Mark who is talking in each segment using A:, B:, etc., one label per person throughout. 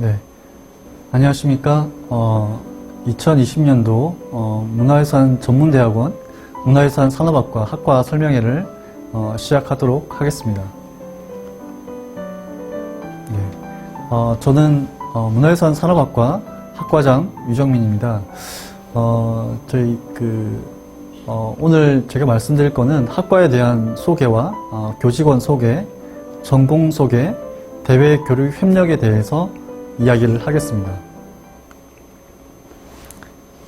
A: 네. 안녕하십니까. 어, 2020년도 어, 문화유산 전문대학원 문화유산 산업학과 학과 설명회를 어, 시작하도록 하겠습니다. 네. 어, 저는 어, 문화유산 산업학과 학과장 유정민입니다. 어, 저희 그 어, 오늘 제가 말씀드릴 거는 학과에 대한 소개와 어, 교직원 소개, 전공 소개, 대외 교류 협력에 대해서 이야기를 하겠습니다.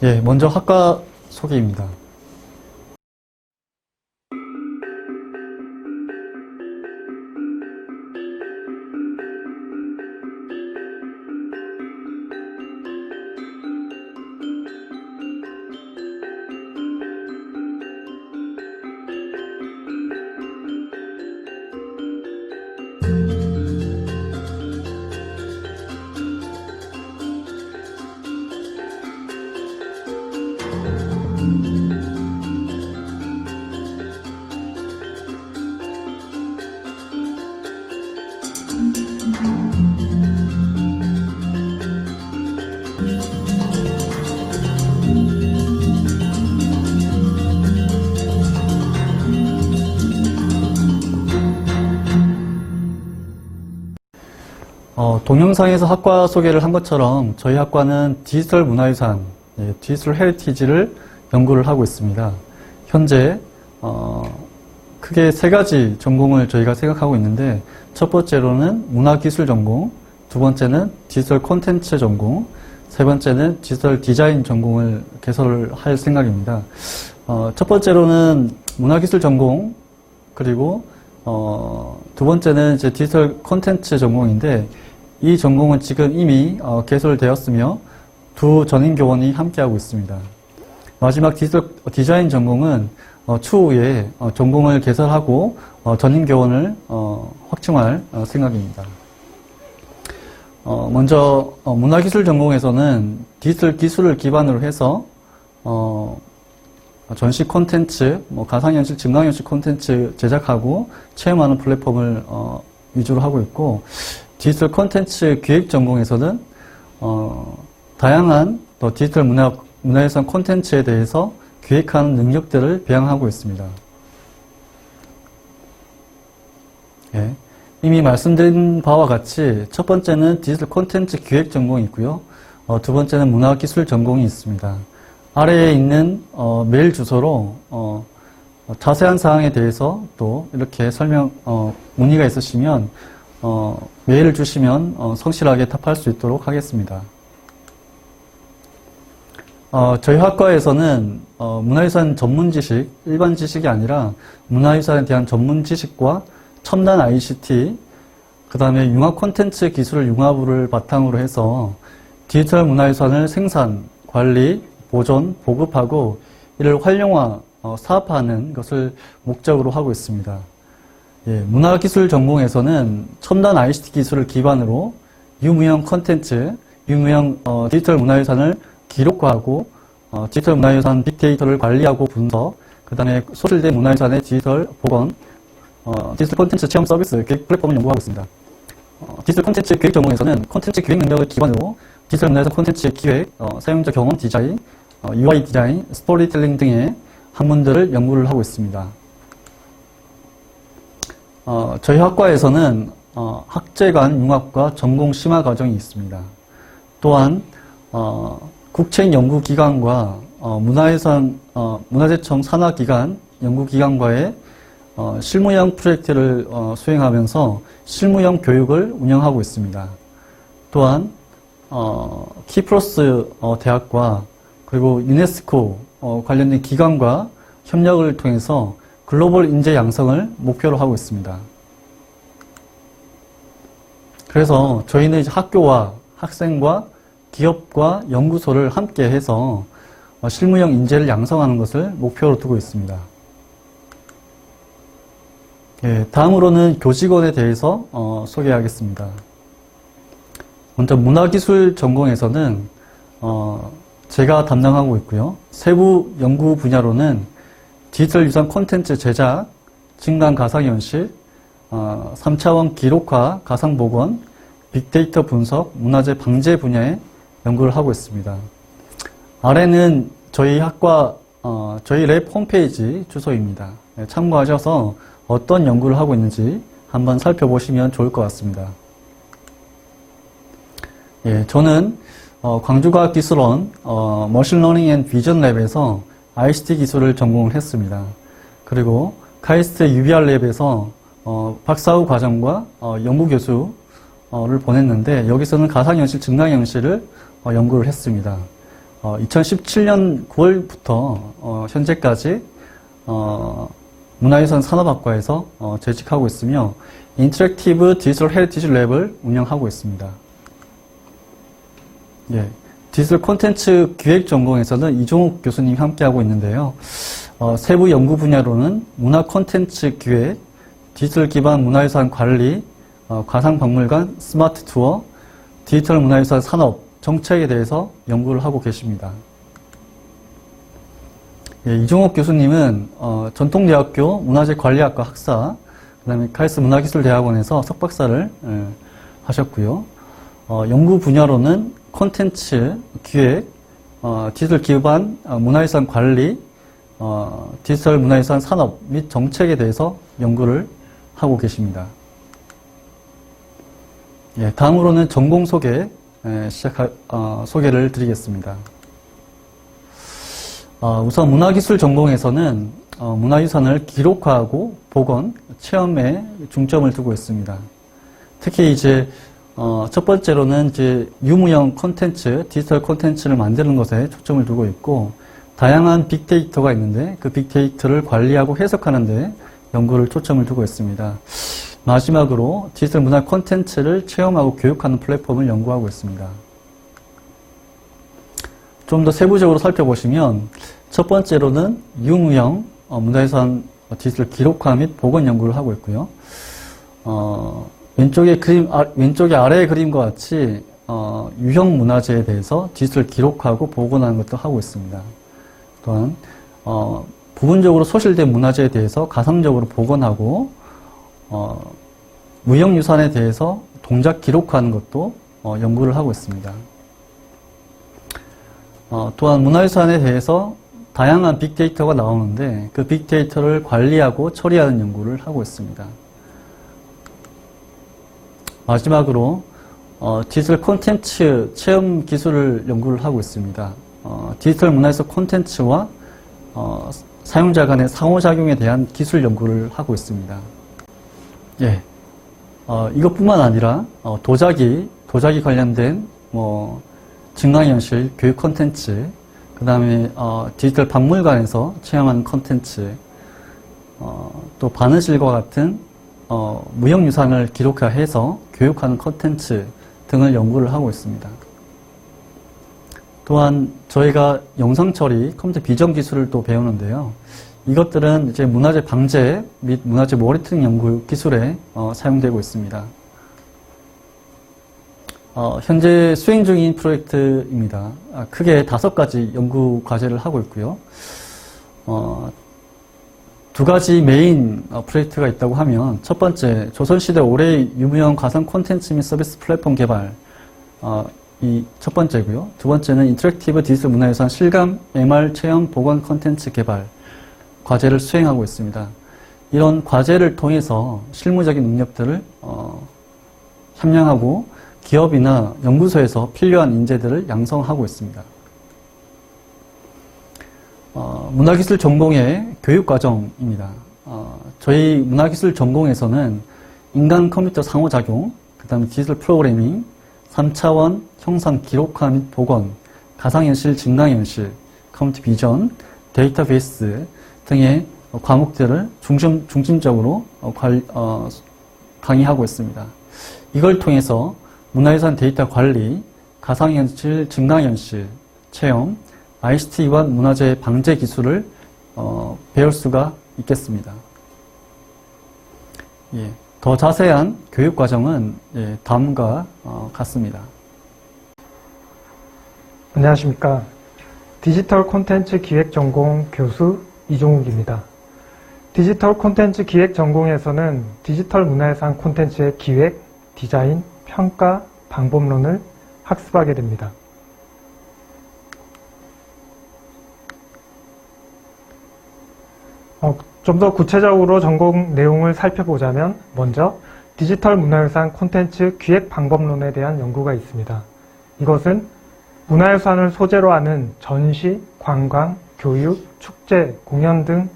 A: 예, 먼저 학과 소개입니다. 어, 동영상에서 학과 소개를 한 것처럼 저희 학과는 디지털 문화유산, 예, 디지털 헤리티지를 연구를 하고 있습니다. 현재 어, 크게 세 가지 전공을 저희가 생각하고 있는데 첫 번째로는 문화기술 전공, 두 번째는 디지털 콘텐츠 전공, 세 번째는 디지털 디자인 전공을 개설을 할 생각입니다. 어, 첫 번째로는 문화기술 전공 그리고 어, 두 번째는 이제 디지털 콘텐츠 전공인데 이 전공은 지금 이미 어, 개설되었으며 두 전임 교원이 함께하고 있습니다. 마지막 디자인 전공은 어, 추후에 어, 전공을 개설하고 어, 전임 교원을 어, 확충할 어, 생각입니다. 어, 먼저 어, 문화기술 전공에서는 디지털 기술을 기반으로 해서 어, 전시 콘텐츠, 뭐 가상현실, 증강현실 콘텐츠 제작하고 체험하는 플랫폼을 어, 위주로 하고 있고 디지털 콘텐츠 기획 전공에서는 어, 다양한 또 디지털 문화 문화유산 콘텐츠에 대해서 기획하는 능력들을 배양하고 있습니다. 예. 이미 말씀드린 바와 같이 첫 번째는 디지털 콘텐츠 기획 전공이 있고요. 어, 두 번째는 문화기술 전공이 있습니다. 아래에 있는 어, 메일 주소로 어, 어, 자세한 사항에 대해서 또 이렇게 설명 어, 문의가 있으시면 어, 메일을 주시면 어, 성실하게 답할 수 있도록 하겠습니다. 어, 저희 학과에서는 어, 문화유산 전문 지식, 일반 지식이 아니라 문화유산에 대한 전문 지식과 첨단 ICT, 그 다음에 융합 콘텐츠 기술 융합을 바탕으로 해서 디지털 문화유산을 생산, 관리, 보존, 보급하고 이를 활용화, 어, 사업화하는 것을 목적으로 하고 있습니다. 예, 문화기술 전공에서는 첨단 ICT 기술을 기반으로 유무형 콘텐츠, 유무형 어, 디지털 문화유산을 기록화하고 어, 디지털 문화유산 빅데이터를 관리하고 분석, 그 다음에 소실된 문화유산의 디지털 복원, 어, 디지털 콘텐츠 체험 서비스 기획 플랫폼을 연구하고 있습니다. 어, 디지털 콘텐츠 기획 전공에서는 콘텐츠 기획 능력을 기반으로 디지털 문화유산 콘텐츠 기획, 어, 사용자 경험 디자인, 어, UI 디자인, 스토리텔링 등의 학문들을 연구를 하고 있습니다. 어, 저희 학과에서는 어, 학제간 융합과 전공 심화 과정이 있습니다. 또한 어, 국책 연구기관과 어, 문화유산 어, 문화재청 산하기관 연구기관과의 어, 실무형 프로젝트를 어, 수행하면서 실무형 교육을 운영하고 있습니다. 또한 어, 키프로스 어, 대학과 그리고 유네스코 어, 관련된 기관과 협력을 통해서 글로벌 인재 양성을 목표로 하고 있습니다. 그래서 저희는 학교와 학생과 기업과 연구소를 함께 해서 어, 실무형 인재를 양성하는 것을 목표로 두고 있습니다. 예, 다음으로는 교직원에 대해서 어, 소개하겠습니다. 먼저 문화기술 전공에서는 어, 제가 담당하고 있고요. 세부 연구 분야로는 디지털 유산 콘텐츠 제작, 증강 가상현실, 어, 3차원 기록화 가상복원, 빅데이터 분석, 문화재 방제 분야에 연구를 하고 있습니다. 아래는 저희 학과 어, 저희 랩 홈페이지 주소입니다. 네, 참고하셔서 어떤 연구를 하고 있는지 한번 살펴보시면 좋을 것 같습니다. 예, 저는 어, 광주과학기술원 어, 머신러닝 앤 비전 랩에서 ICT 기술을 전공을 했습니다. 그리고 카이스트 UBR 랩에서 어, 박사후 과정과 어, 연구 교수를 보냈는데 여기서는 가상현실, 증강현실을 어, 연구를 했습니다. 어, 2017년 9월부터 어, 현재까지 어, 문화유산 산업학과에서 어, 재직하고 있으며 인터랙티브 디지털 헤리티지 랩을 운영하고 있습니다. 예, 디지털 콘텐츠 기획 전공에서는 이종욱 교수님이 함께하고 있는데요. 어, 세부 연구 분야로는 문화 콘텐츠 기획, 디지털 기반 문화유산 관리, 어, 가상박물관, 스마트 투어, 디지털 문화유산 산업, 정책에 대해서 연구를 하고 계십니다. 예, 이종욱 교수님은 어, 전통대학교 문화재관리학과 학사, 그다음에 카이스 문화기술대학원에서 석박사를 예, 하셨고요. 어, 연구 분야로는 콘텐츠, 기획, 어, 디지털 기반 어, 문화유산 관리, 어, 디지털 문화유산 산업 및 정책에 대해서 연구를 하고 계십니다. 예, 다음으로는 전공 소개 에, 시작 어, 소개를 드리겠습니다. 어, 우선 문화기술 전공에서는 어, 문화유산을 기록화하고 복원, 체험에 중점을 두고 있습니다. 특히 이제 어, 첫 번째로는 이제 유무형 콘텐츠, 디지털 콘텐츠를 만드는 것에 초점을 두고 있고 다양한 빅데이터가 있는데 그 빅데이터를 관리하고 해석하는데 연구를 초점을 두고 있습니다. 마지막으로 디지털 문화 콘텐츠를 체험하고 교육하는 플랫폼을 연구하고 있습니다. 좀 더 세부적으로 살펴보시면 첫 번째로는 유무형 어, 문화유산 디지털 기록화 및 복원 연구를 하고 있고요. 어, 왼쪽에 그림, 아, 왼쪽에 아래의 그림과 같이 어, 유형 문화재에 대해서 디지털 기록하고 복원하는 것도 하고 있습니다. 또한 어, 부분적으로 소실된 문화재에 대해서 가상적으로 복원하고 어, 무형유산에 대해서 동작 기록하는 것도 어, 연구를 하고 있습니다. 어, 또한 문화유산에 대해서 다양한 빅데이터가 나오는데 그 빅데이터를 관리하고 처리하는 연구를 하고 있습니다. 마지막으로 어, 디지털 콘텐츠 체험 기술을 연구를 하고 있습니다. 어, 디지털 문화에서 콘텐츠와 어, 사용자 간의 상호작용에 대한 기술 연구를 하고 있습니다. 예. 어, 이것뿐만 아니라 어, 도자기, 도자기 관련된 뭐 증강현실 교육 콘텐츠, 그 다음에 어, 디지털 박물관에서 체험하는 콘텐츠, 어, 또 바느질과 같은 어, 무형유산을 기록화해서 교육하는 콘텐츠 등을 연구를 하고 있습니다. 또한 저희가 영상 처리, 컴퓨터 비전 기술을 또 배우는데요. 이것들은 이제 문화재 방제 및 문화재 모니터링 연구 기술에 어, 사용되고 있습니다. 어, 현재 수행 중인 프로젝트입니다. 아, 크게 다섯 가지 연구 과제를 하고 있고요. 어, 두 가지 메인 어, 프로젝트가 있다고 하면 첫 번째 조선시대 올해의 유무형 가상 콘텐츠 및 서비스 플랫폼 개발 어, 이 첫 번째고요. 두 번째는 인터랙티브 디지털 문화유산 실감 MR 체험 보건 콘텐츠 개발 과제를 수행하고 있습니다. 이런 과제를 통해서 실무적인 능력들을 어, 함양하고 기업이나 연구소에서 필요한 인재들을 양성하고 있습니다. 어, 문화기술 전공의 교육과정입니다. 어, 저희 문화기술 전공에서는 인간 컴퓨터 상호작용, 그 다음에 디지털 프로그래밍, 3차원 형상 기록화 및 복원, 가상현실, 증강현실, 컴퓨터 비전, 데이터베이스 등의 과목들을 중심, 중심적으로 어, 관, 어, 강의하고 있습니다. 이걸 통해서 문화유산 데이터 관리, 가상현실, 증강현실, 체험, ICT 기반 문화재 방제 기술을 어, 배울 수가 있겠습니다. 예, 더 자세한 교육 과정은 예, 다음과 어, 같습니다.
B: 안녕하십니까. 디지털 콘텐츠 기획 전공 교수 이종욱입니다. 디지털 콘텐츠 기획 전공에서는 디지털 문화유산 콘텐츠의 기획, 디자인, 평가, 방법론을 학습하게 됩니다. 어, 좀더 구체적으로 전공 내용을 살펴보자면 먼저 디지털 문화유산 콘텐츠 기획 방법론에 대한 연구가 있습니다. 이것은 문화유산을 소재로 하는 전시, 관광, 교육, 축제, 공연 등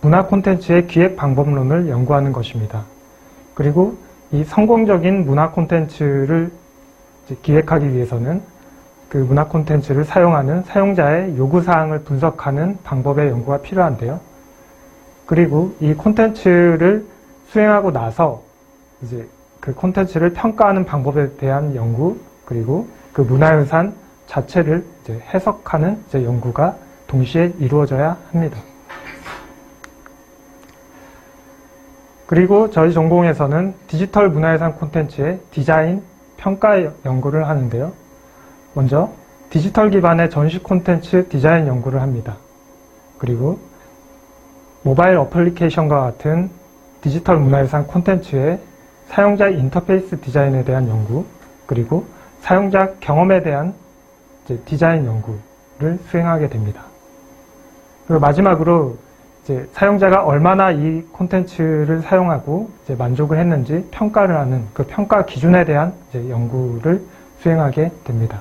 B: 문화 콘텐츠의 기획 방법론을 연구하는 것입니다. 그리고 이 성공적인 문화 콘텐츠를 기획하기 위해서는 그 문화 콘텐츠를 사용하는 사용자의 요구사항을 분석하는 방법의 연구가 필요한데요. 그리고 이 콘텐츠를 수행하고 나서 이제 그 콘텐츠를 평가하는 방법에 대한 연구, 그리고 그 문화유산 자체를 이제 해석하는 이제 연구가 동시에 이루어져야 합니다. 그리고 저희 전공에서는 디지털 문화유산 콘텐츠의 디자인, 평가 연구를 하는데요. 먼저 디지털 기반의 전시 콘텐츠 디자인 연구를 합니다. 그리고 모바일 어플리케이션과 같은 디지털 문화유산 콘텐츠의 사용자 인터페이스 디자인에 대한 연구, 그리고 사용자 경험에 대한 디자인 연구를 수행하게 됩니다. 그리고 마지막으로 이제 사용자가 얼마나 이 콘텐츠를 사용하고 이제 만족을 했는지 평가를 하는 그 평가 기준에 대한 이제 연구를 수행하게 됩니다.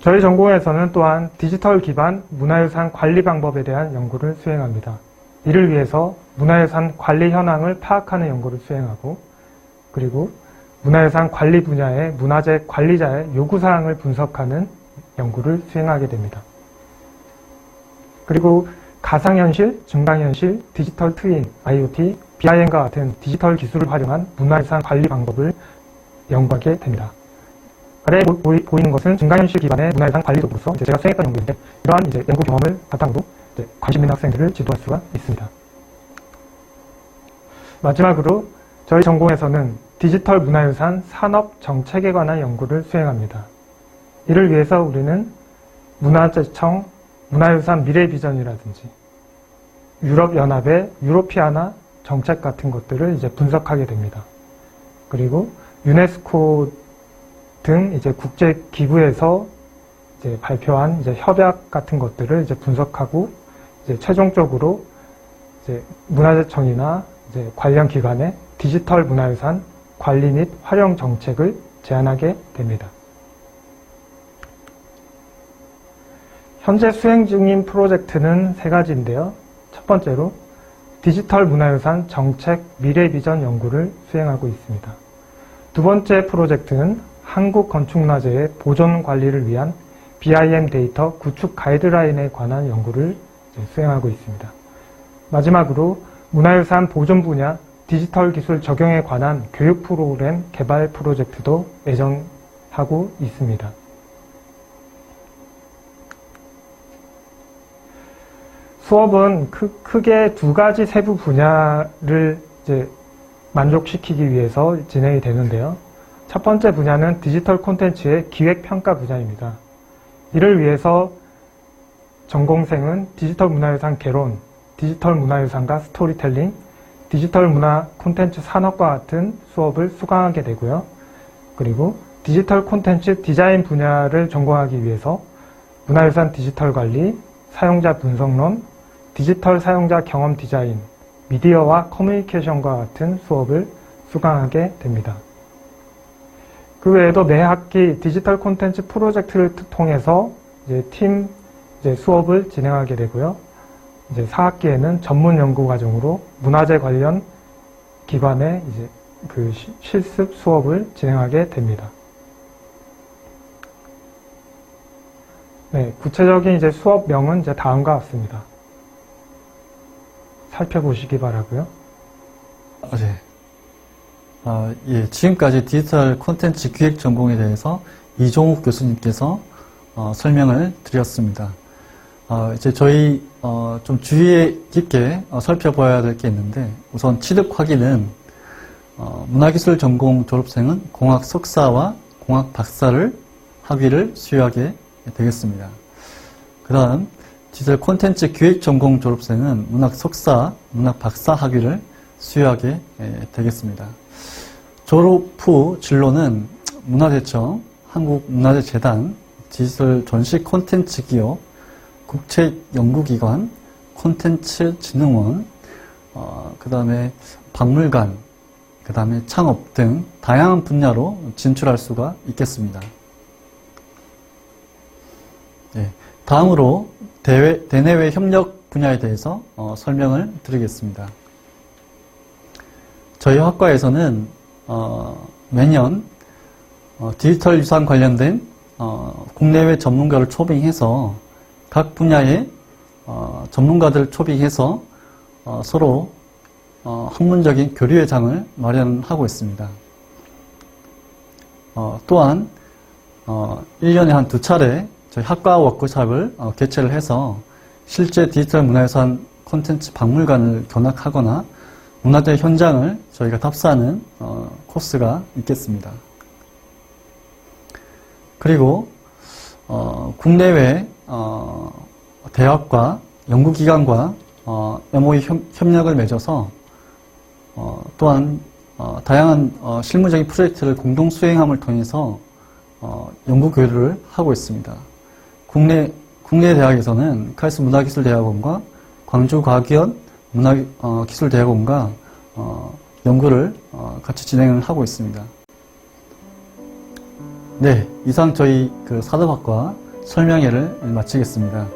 B: 저희 전공에서는 또한 디지털 기반 문화유산 관리 방법에 대한 연구를 수행합니다. 이를 위해서 문화유산 관리 현황을 파악하는 연구를 수행하고 그리고 문화유산 관리 분야의 문화재 관리자의 요구사항을 분석하는 연구를 수행하게 됩니다. 그리고 가상현실, 증강현실, 디지털 트윈, IoT, BIM과 같은 디지털 기술을 활용한 문화유산 관리 방법을 연구하게 됩니다. 아래 보이는 것은 증강현실 기반의 문화유산 관리 도구로서 제가 수행했던 연구인데 이러한 이제 연구 경험을 바탕으로 관심 있는 학생들을 지도할 수가 있습니다. 마지막으로 저희 전공에서는 디지털 문화유산 산업 정책에 관한 연구를 수행합니다. 이를 위해서 우리는 문화재청, 문화유산 미래 비전이라든지 유럽연합의 유로피아나 정책 같은 것들을 이제 분석하게 됩니다. 그리고 유네스코 등 이제 국제 기구에서 이제 발표한 이제 협약 같은 것들을 이제 분석하고 이제 최종적으로 이제 문화재청이나 이제 관련 기관의 디지털 문화유산 관리 및 활용 정책을 제안하게 됩니다. 현재 수행 중인 프로젝트는 세 가지인데요. 첫 번째로 디지털 문화유산 정책 미래 비전 연구를 수행하고 있습니다. 두 번째 프로젝트는 한국 건축문화재의 보존 관리를 위한 BIM 데이터 구축 가이드라인에 관한 연구를 수행하고 있습니다. 마지막으로 문화유산 보존 분야 디지털 기술 적용에 관한 교육 프로그램 개발 프로젝트도 예정하고 있습니다. 수업은 크, 크게 두 가지 세부 분야를 이제 만족시키기 위해서 진행이 되는데요. 첫 번째 분야는 디지털 콘텐츠의 기획 평가 분야입니다. 이를 위해서 전공생은 디지털 문화유산 개론, 디지털 문화유산과 스토리텔링, 디지털 문화 콘텐츠 산업과 같은 수업을 수강하게 되고요. 그리고 디지털 콘텐츠 디자인 분야를 전공하기 위해서 문화유산 디지털 관리, 사용자 분석론, 디지털 사용자 경험 디자인, 미디어와 커뮤니케이션과 같은 수업을 수강하게 됩니다. 그 외에도 매 학기 디지털 콘텐츠 프로젝트를 통해서 이제 팀 이제 수업을 진행하게 되고요. 이제 4학기에는 전문 연구 과정으로 문화재 관련 기관의 이제 그 시- 실습 수업을 진행하게 됩니다. 네, 구체적인 이제 수업명은 이제 다음과 같습니다. 살펴보시기 바라고요.
A: 아, 네. 아, 예, 지금까지 디지털 콘텐츠 기획 전공에 대해서 이종욱 교수님께서 어, 설명을 드렸습니다. 어, 이제 저희 어, 좀 주의 깊게 어, 살펴봐야 될 게 있는데 우선 취득 확인은 어, 문화기술 전공 졸업생은 공학 석사와 공학 박사를 학위를 수여하게 되겠습니다. 그 다음 디지털 콘텐츠 기획 전공 졸업생은 문학 석사, 문학 박사 학위를 수여하게 예, 되겠습니다. 졸업 후 진로는 문화재청, 한국문화재재단, 디지털 전시 콘텐츠 기업, 국책연구기관, 콘텐츠진흥원, 어, 그 다음에 박물관, 그 다음에 창업 등 다양한 분야로 진출할 수가 있겠습니다. 예, 다음으로 대외, 대내외 협력 분야에 대해서 어, 설명을 드리겠습니다. 저희 학과에서는 어, 매년 어, 디지털 유산 관련된 어, 국내외 전문가를 초빙해서 각 분야의 어, 전문가들 초빙해서 어, 서로 어, 학문적인 교류의 장을 마련하고 있습니다. 어, 또한 어, 1년에 한 두 차례 저희 학과 워크숍을 어, 개최를 해서 실제 디지털 문화유산 콘텐츠 박물관을 견학하거나 문화재 현장을 저희가 답사하는 어, 코스가 있겠습니다. 그리고 어, 국내외 어, 대학과 연구기관과 어, MOE 협, 협력을 맺어서 어, 또한 어, 다양한 어, 실무적인 프로젝트를 공동 수행함을 통해서 어, 연구 교류를 하고 있습니다. 국내 국내 대학에서는 카이스 문화기술대학원과 광주과학위원 문화기술대학원과 어, 연구를 어, 같이 진행을 하고 있습니다. 네, 이상 저희 그 사도학과 설명회를 마치겠습니다.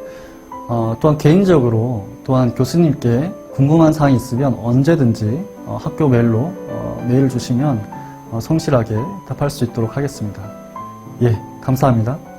A: 어, 또한 개인적으로 또한 교수님께 궁금한 사항이 있으면 언제든지 어, 학교 메일로 어, 메일 주시면 어, 성실하게 답할 수 있도록 하겠습니다. 예, 감사합니다.